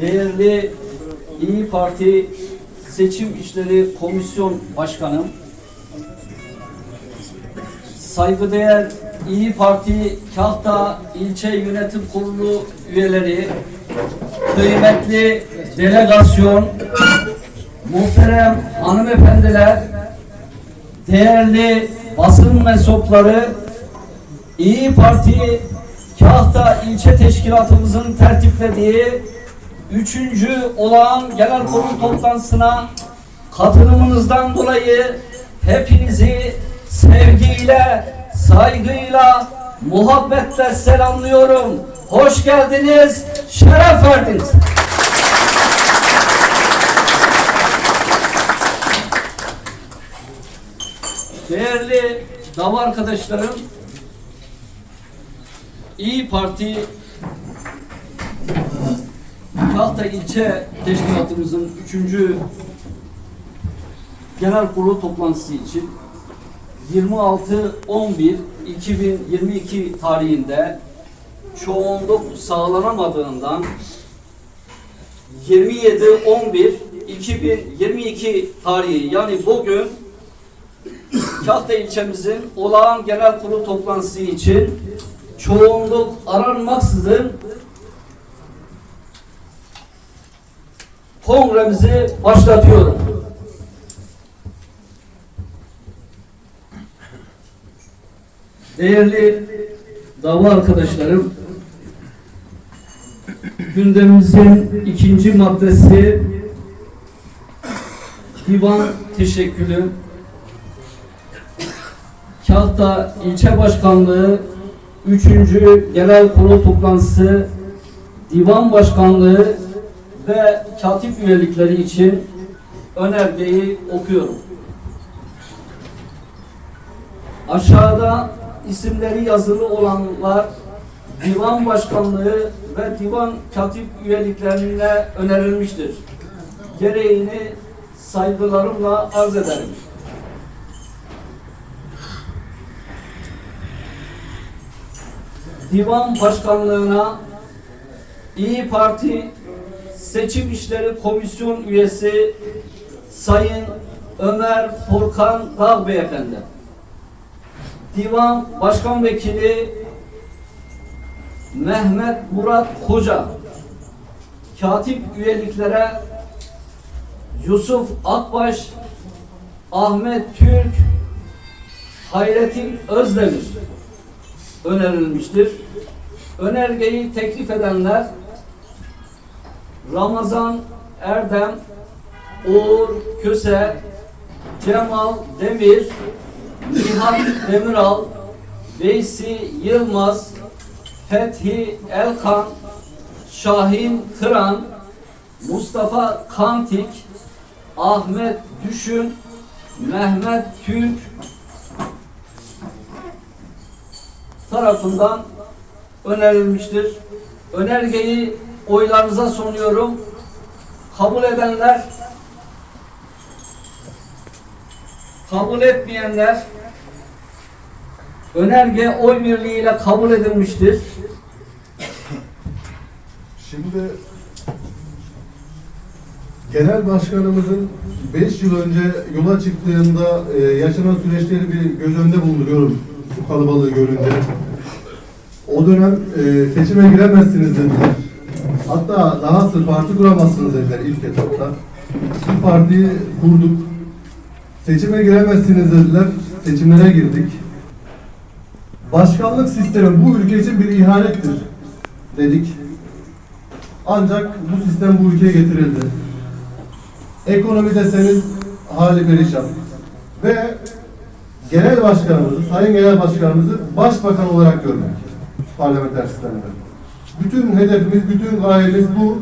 değerli İyi Parti Seçim İşleri Komisyon Başkanım, saygıdeğer İyi Parti Kahta İlçe Yönetim Kurulu üyeleri, kıymetli delegasyon, muhterem hanımefendiler, değerli basın mensupları, İyi Parti Kahta İlçe Teşkilatımızın tertiplediği üçüncü olağan genel kurul toplantısına katılımınızdan dolayı hepinizi sevgiyle, saygıyla, muhabbetle selamlıyorum. Hoş geldiniz, şeref verdiniz. Değerli dava arkadaşlarım, İyi Parti Kahta İlçe Teşkilatımızın 3. Genel Kurulu toplantısı için 26-11-2022 tarihinde çoğunluk sağlanamadığından 27-11-2022 tarihi yani bugün Kahta ilçemizin olağan genel kurul toplantısı için çoğunluk aranmaksızın kongremizi başlatıyorum. Değerli dava arkadaşlarım, gündemimizin ikinci maddesi divan teşekkülü Kahta İlçe Başkanlığı 3. Genel Kurul Toplantısı Divan Başkanlığı ve katip üyelikleri için önergeyi okuyorum. Aşağıda isimleri yazılı olanlar divan başkanlığı ve divan katip üyeliklerine önerilmiştir. Gereğini saygılarımla arz ederim. Divan başkanlığına İyi Parti Seçim İşleri Komisyon üyesi Sayın Ömer Furkan Dağ Beyefendi. Divan Başkan Vekili Mehmet Murat Koca. Katip üyeliklere Yusuf Akbaş, Ahmet Türk, Hayrettin Özdemir önerilmiştir. Önergeyi teklif edenler Ramazan Erdem, Uğur Köse, Cemal Demir, Nihat Demiral, Veysi Yılmaz, Fethi Elkan, Şahin Kıran, Mustafa Kantik, Ahmet Düşün, Mehmet Türk tarafından önerilmiştir. Önergeyi oylarınıza sunuyorum. Kabul edenler, kabul etmeyenler, önerge oy birliğiyle kabul edilmiştir. Şimdi Genel Başkanımızın 5 yıl önce yola çıktığında e, yaşanan süreçleri bir göz önünde bulunduruyorum bu kalabalığı görünce. O dönem e, seçime giremezsiniz dediler. Hatta dahası parti kuramazsınız dediler ilk etapta. Bu partiyi kurduk. Seçime giremezsiniz dediler. Seçimlere girdik. Başkanlık sistemi bu ülke için bir ihanettir dedik. Ancak bu sistem bu ülkeye getirildi. Ekonomi deseniz hali perişan. Ve genel başkanımızı, sayın genel başkanımızı başbakan olarak görmek parlamenter sistemde. Bütün hedefimiz, bütün gayemiz bu.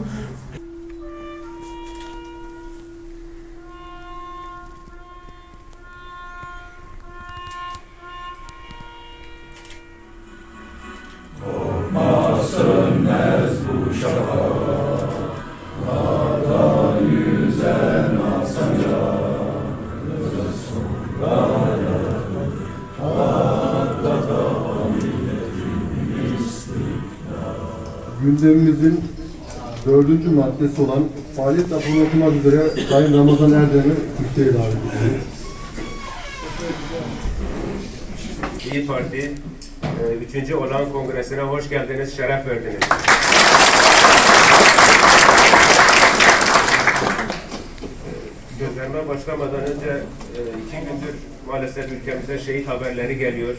Gündemimizin dördüncü maddesi olan faaliyet raporunu okumak üzere Sayın Ramazan Erdem'i kürsüye davet ediyoruz. İyi Parti 3. olan kongresine hoş geldiniz, şeref verdiniz. Gözlerime başlamadan önce e, iki gündür maalesef ülkemize şehit haberleri geliyor.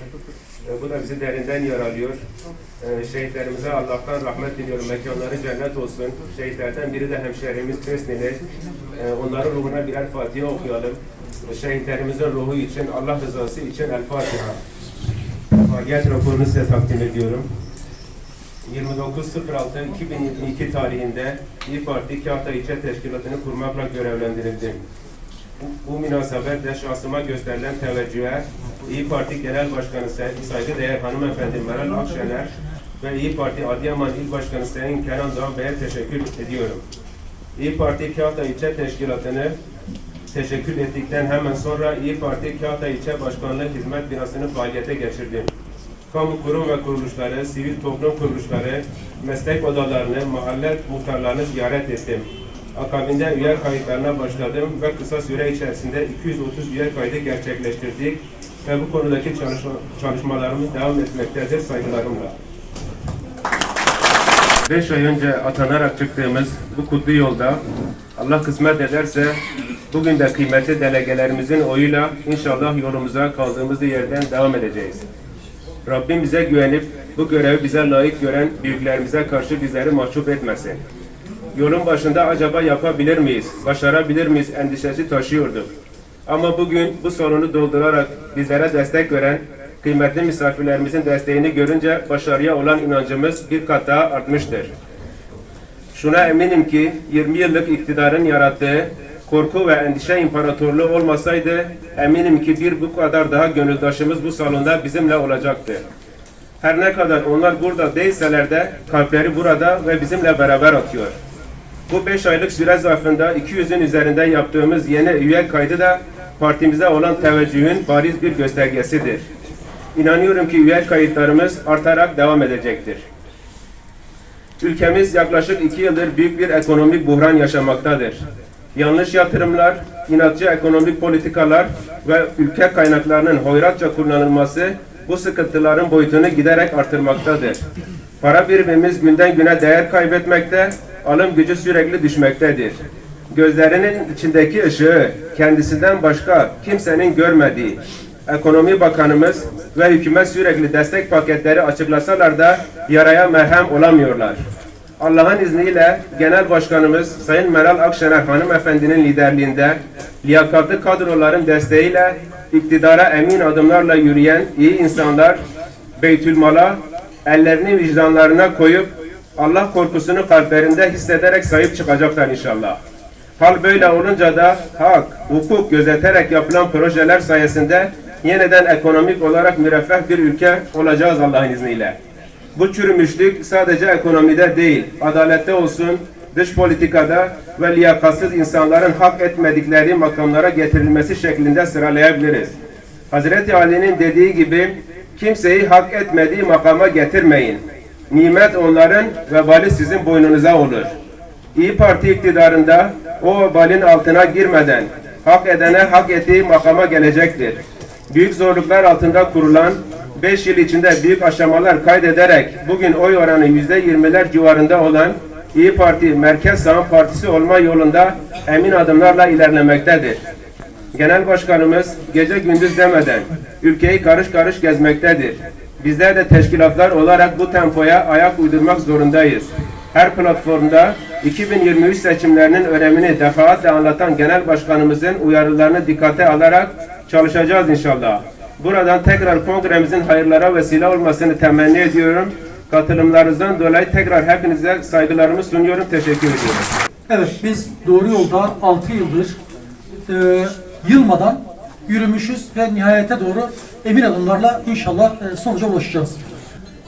E, Bu da bizi derinden yaralıyor. E, Şehitlerimize Allah'tan rahmet diliyorum. Mekanları cennet olsun. Şehitlerden biri de hemşehrimiz Kresnili. E, Onların ruhuna birer Fatiha okuyalım. Şehitlerimizin ruhu için, Allah rızası için El Fatiha. Faaliyet raporunu size takdim ediyorum. 29.06.2022 tarihinde İYİ Parti Kahta İlçe Teşkilatı'nı kurmakla görevlendirildim. Bu, bu münasebetle şahsıma gösterilen teveccühe İYİ Parti Genel Başkanı Say- saygıdeğer hanımefendi Meral Akşener ve İYİ Parti Adıyaman İl Başkanı Sayın Kenan Doğan Bey'e teşekkür ediyorum. İYİ Parti Kahta İlçe Teşkilatı'nı teşekkür ettikten hemen sonra İYİ Parti Kahta İlçe Başkanlığı Hizmet Binası'nı faaliyete geçirdim. Kamu kurum ve kuruluşları, sivil toplum kuruluşları, meslek odalarını, mahalle muhtarlarını ziyaret ettim. Akabinde üye kayıtlarına başladım ve kısa süre içerisinde 230 üye kaydı gerçekleştirdik ve bu konudaki çalışma, çalışmalarımız devam etmektedir saygılarımla. 5 ay önce atanarak çıktığımız bu kutlu yolda Allah kısmet ederse bugün de kıymetli delegelerimizin oyuyla inşallah yolumuza kaldığımız yerden devam edeceğiz. Rabbim bize güvenip bu görevi bize layık gören büyüklerimize karşı bizleri mahcup etmesin. Yolun başında acaba yapabilir miyiz, başarabilir miyiz endişesi taşıyorduk. Ama bugün bu sorunu doldurarak bizlere destek veren kıymetli misafirlerimizin desteğini görünce başarıya olan inancımız bir kat daha artmıştır. Şuna eminim ki 20 yıllık iktidarın yarattığı korku ve endişe imparatorluğu olmasaydı eminim ki bir bu kadar daha gönüldaşımız bu salonda bizimle olacaktı. Her ne kadar onlar burada değilseler de kalpleri burada ve bizimle beraber atıyor. Bu 5 aylık süre zarfında 200'ün üzerinde yaptığımız yeni üye kaydı da partimize olan teveccühün bariz bir göstergesidir. İnanıyorum ki üye kayıtlarımız artarak devam edecektir. Ülkemiz yaklaşık iki yıldır büyük bir ekonomik buhran yaşamaktadır. Yanlış yatırımlar, inatçı ekonomik politikalar ve ülke kaynaklarının hoyratça kullanılması bu sıkıntıların boyutunu giderek artırmaktadır. Para birimimiz günden güne değer kaybetmekte, alım gücü sürekli düşmektedir. Gözlerinin içindeki ışığı kendisinden başka kimsenin görmediği, Ekonomi Bakanımız ve hükümet sürekli destek paketleri açıklasalar da yaraya merhem olamıyorlar. Allah'ın izniyle Genel Başkanımız Sayın Meral Akşener hanımefendinin liderliğinde liyakatlı kadroların desteğiyle iktidara emin adımlarla yürüyen iyi insanlar Beytülmal'a ellerini vicdanlarına koyup Allah korkusunu kalplerinde hissederek sahip çıkacaklar inşallah. Hal böyle olunca da hak, hukuk gözeterek yapılan projeler sayesinde yeniden ekonomik olarak müreffeh bir ülke olacağız Allah'ın izniyle. Bu çürümüşlük sadece ekonomide değil, adalette olsun, dış politikada ve liyakatsız insanların hak etmedikleri makamlara getirilmesi şeklinde sıralayabiliriz. Hazreti Ali'nin dediği gibi kimseyi hak etmediği makama getirmeyin. Nimet onların, vebali sizin boynunuza olur. İyi Parti iktidarında o vebalin altına girmeden hak edene hak ettiği makama gelecektir. Büyük zorluklar altında kurulan 5 yıl içinde büyük aşamalar kaydederek bugün oy oranı %20'ler civarında olan İyi Parti Merkez Sağ Partisi olma yolunda emin adımlarla ilerlemektedir. Genel Başkanımız gece gündüz demeden ülkeyi karış karış gezmektedir. Bizler de teşkilatlar olarak bu tempoya ayak uydurmak zorundayız. Her platformda 2023 seçimlerinin önemini defaatle anlatan Genel Başkanımızın uyarılarını dikkate alarak çalışacağız inşallah. Buradan tekrar kongremizin hayırlara vesile olmasını temenni ediyorum. Katılımlarınızdan dolayı tekrar hepinize saygılarımı sunuyorum. Teşekkür ediyorum. Evet biz doğru yolda 6 yıldır e, yılmadan yürümüşüz ve nihayete doğru emin adımlarla inşallah e, sonuca ulaşacağız.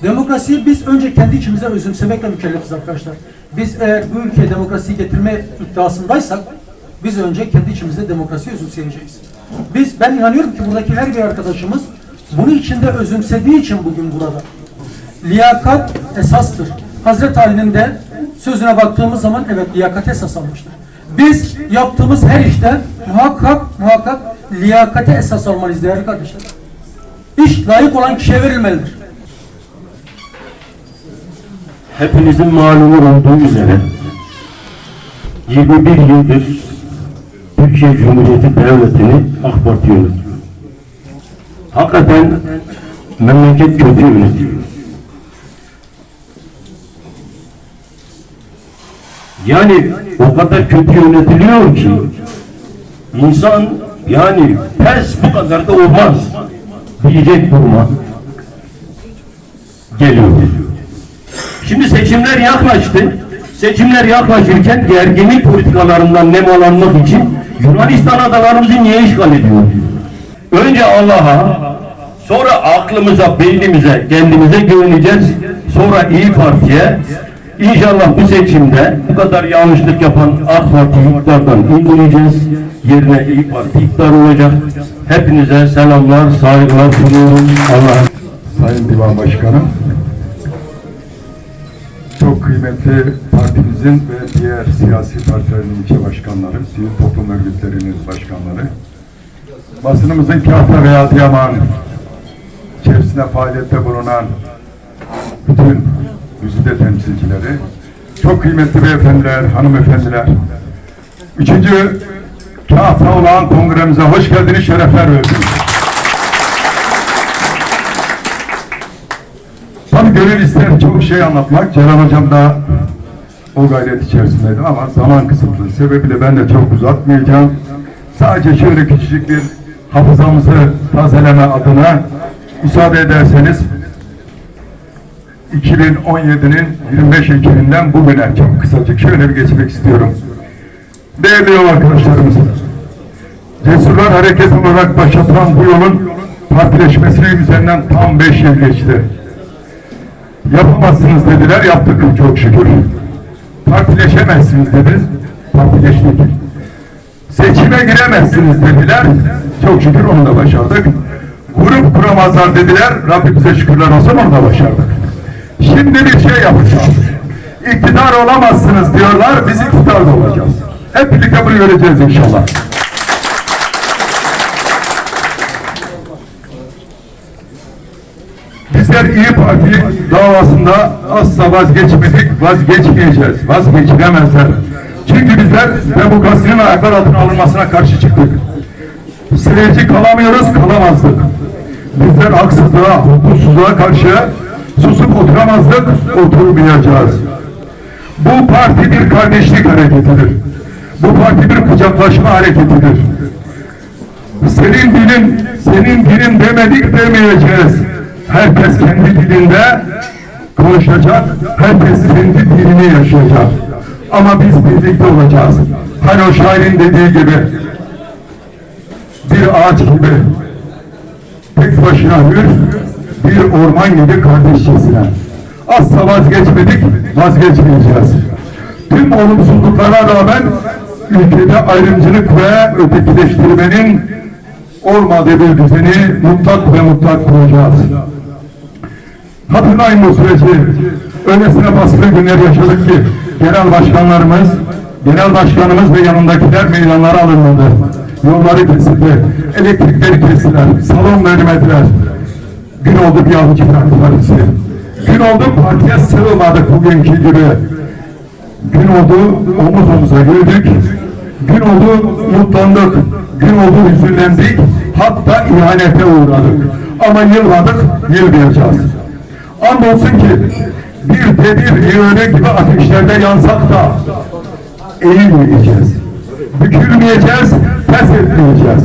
Demokrasiyi biz önce kendi içimize özümsemekle mükellefiz arkadaşlar. Biz eğer bu ülkeye demokrasiyi getirme iddiasındaysak biz önce kendi içimizde demokrasiyi özümseyeceğiz. Biz ben inanıyorum ki buradaki her bir arkadaşımız bunu içinde özümsediği için bugün burada. Liyakat esastır. Hazreti Ali'nin de sözüne baktığımız zaman evet liyakate esas almıştır. Biz yaptığımız her işte muhakkak muhakkak liyakate esas almalıyız değerli kardeşler. İş layık olan kişiye verilmelidir. Hepinizin malumu olduğu üzere 21 yıldır Türkiye Cumhuriyeti Devleti'ni AK Parti yönetiyor. Hakikaten memleket kötü yönetiyor. Yani o kadar kötü yönetiliyor ki insan yani pes bu kadar da olmaz diyecek duruma geliyor. Şimdi seçimler yaklaştı. Seçimler yaklaşırken gerginlik politikalarından nemalanmak için Yunanistan adalarımızı niye işgal ediyor? Önce Allah'a, sonra aklımıza, beynimize, kendimize güveneceğiz. Sonra İyi Parti'ye. İnşallah bu seçimde bu kadar yanlışlık yapan AK Parti'yi iktidardan indireceğiz. Yerine iktidar olacak. Hepinize selamlar, saygılar sunuyorum. Allah'a Sayın Divan Başkanım, çok kıymetli partimizin ve diğer siyasi partilerin ilçe başkanları, sivil toplum örgütlerinin başkanları, basınımızın Kahta ve Adıyaman içerisinde faaliyette bulunan bütün güzide temsilcileri, çok kıymetli beyefendiler, hanımefendiler, üçüncü Kahta olan kongremize hoş geldiniz, şerefler verdiniz. Tabii gönül ister çok şey anlatmak. Celal Hocam da o gayret içerisindeydi ama zaman kısıtlı sebebiyle ben de çok uzatmayacağım. Sadece şöyle küçücük bir hafızamızı tazeleme adına müsaade ederseniz 2017'nin 25 Ekim'inden bugüne çok kısacık şöyle bir geçmek istiyorum. Değerli arkadaşlarımız, Cesurlar Hareketi olarak başlatılan bu yolun partileşmesine üzerinden tam 5 yıl geçti. Yapamazsınız dediler, yaptık çok şükür. Partileşemezsiniz dediniz, partileştik. Seçime giremezsiniz dediler, çok şükür onu da başardık. Grup kuramazlar dediler, Rabbimize şükürler olsun onu da başardık. Şimdi bir şey yapacağız. İktidar olamazsınız diyorlar, biz iktidar da olacağız. Hep birlikte bunu göreceğiz inşallah. Bizler İyi Parti davasında asla vazgeçmedik, vazgeçmeyeceğiz, vazgeçilemezler. Çünkü bizler demokrasinin ayaklar altına alınmasına karşı çıktık. Seyirci kalamıyoruz, kalamazdık. Bizler haksızlığa, hukuksuzluğa karşı susup oturamazdık, oturmayacağız. Bu parti bir kardeşlik hareketidir. Bu parti bir kucaklaşma hareketidir. Senin dilin, senin dilin demedik demeyeceğiz. Herkes kendi dilinde konuşacak, herkes kendi dilini yaşayacak. Ama biz birlikte olacağız. Hani o şairin dediği gibi, bir ağaç gibi, tek başına hür, bir orman gibi kardeşçesine. Asla vazgeçmedik, vazgeçmeyeceğiz. Tüm olumsuzluklara rağmen ülkede ayrımcılık ve ötekileştirmenin olmadığı bir düzeni mutlak ve mutlak kuracağız. Hatırlayın bu süreci. Öylesine baskılı günler yaşadık ki genel başkanlarımız, genel başkanımız ve yanındakiler meydanlara alınmadı. Yolları kesildi, elektrikleri kestiler, salon vermediler. Gün oldu bir avuç bizi. Gün oldu partiye sığmadık bugünkü gibi. Gün oldu omuz omuza yürüdük. Gün oldu umutlandık. Gün oldu hüzünlendik. Hatta ihanete uğradık. Ama yılmadık, yılmayacağız. Andolsun ki bir devir eğöre gibi ateşlerde yansak da eğilmeyeceğiz. Bükülmeyeceğiz, pes etmeyeceğiz.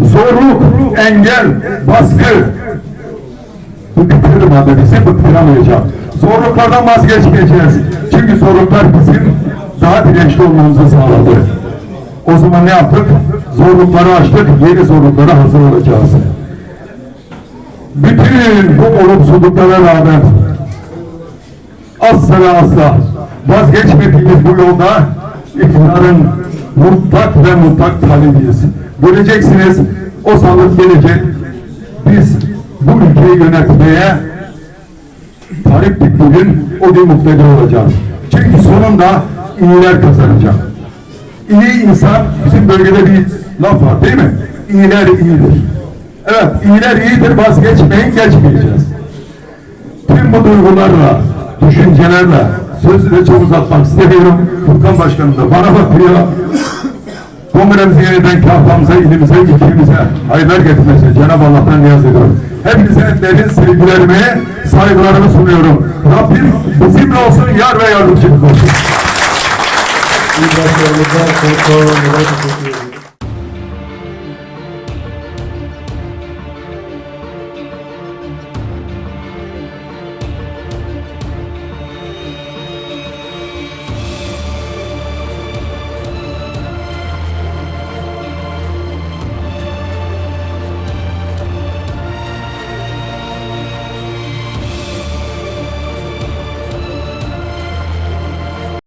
Zorluk, engel, baskı bıktırmadı bizi, bıktıramayacak. Zorluklardan vazgeçmeyeceğiz. Çünkü zorluklar bizim daha dirençli olmamızı sağladı. O zaman ne yaptık? Zorlukları aştık, yeni zorluklara hazır olacağız. Bütün bu olumsuzluklara rağmen asla asla vazgeçmediğimiz bu yolda iktidarın mutlak ve mutlak talebiyiz. Göreceksiniz o sağlık gelecek. Biz bu ülkeyi yönetmeye Tarık Dikli'nin o gün mutlaka olacağız. Çünkü sonunda iyiler kazanacak. İyi insan, bizim bölgede bir laf var değil mi? İyiler iyidir. Evet, iyiler iyidir, vazgeçmeyin, geçmeyeceğiz. Tüm bu duygularla, düşüncelerle, sözü de çok uzatmak istemiyorum. Furkan Başkanım da bana bakıyor. Kongremizi yeniden kahvamıza, ilimize, ülkemize hayırlar getirmesi Cenab-ı Allah'tan niyaz ediyorum. Hepinize derin sevgilerimi, saygılarımı sunuyorum. Rabbim bizimle olsun, yar ve yardımcımız olsun. İyi başkanımıza çok sağ olun.